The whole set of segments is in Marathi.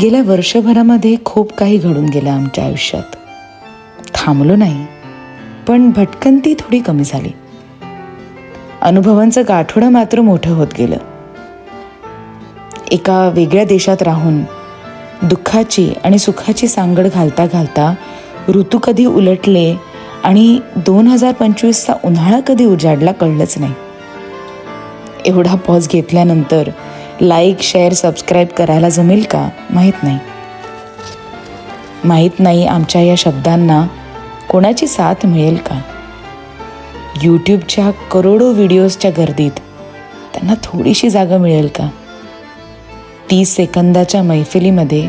गेल्या वर्षभरामध्ये खूप काही घडून गेलं आमच्या आयुष्यात. थांबलो नाही पण भटकंती थोडी कमी झाली. अनुभवांचं गाठोडं मात्र मोठं होत गेलं. एका वेगळ्या देशात राहून दुःखाची आणि सुखाची सांगड घालता घालता ऋतू कधी उलटले आणि दोन हजार पंचवीसचा उन्हाळा कधी उजाडला कळलंच नाही. एवढा पॉज घेतल्यानंतर लाईक शेअर सबस्क्राईब करायला जमेल का? माहीत नाही. माहीत नाही आमच्या या शब्दांना कोणाची साथ मिळेल का? यूट्यूबच्या करोडो व्हिडिओजच्या गर्दीत त्यांना थोडीशी जागा मिळेल का? तीस सेकंदाच्या मैफिलीमध्ये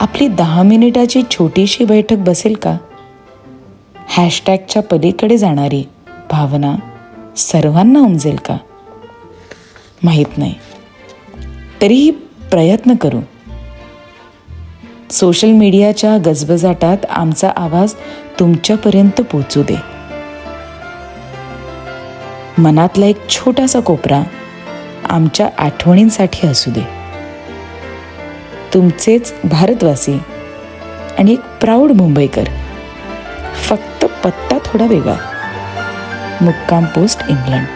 आपली दहा मिनिटाची छोटीशी बैठक बसेल का? हॅशटॅगच्या पलीकडे जाणारी भावना सर्वांना उमजेल का? माहीत नाही. तरीही प्रयत्न करू. सोशल मीडियाच्या गजबजाटात आमचा आवाज तुमच्यापर्यंत पोचू दे. मनातला एक छोटासा कोपरा आमच्या आठवणींसाठी असू दे. तुमचेच भारतवासी आणि एक प्राऊड मुंबईकर. फक्त पत्ता थोडा वेगळा. मुक्काम पोस्ट इंग्लंड.